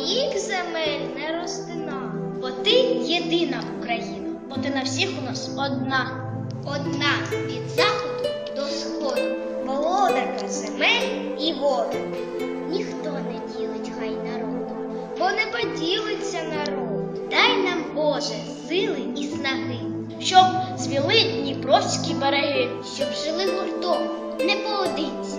твоїх земель не ростина, Бо ти єдина Україна, бо ти на всіх у нас одна. Одна від заходу до сходу, володарка земель і воду. Ніхто не ділить хай народу, бо не поділиться народ. Дай нам, Боже, сили і снаги, щоб звіли Дніпровські береги. Щоб жили гуртом, не поодинці,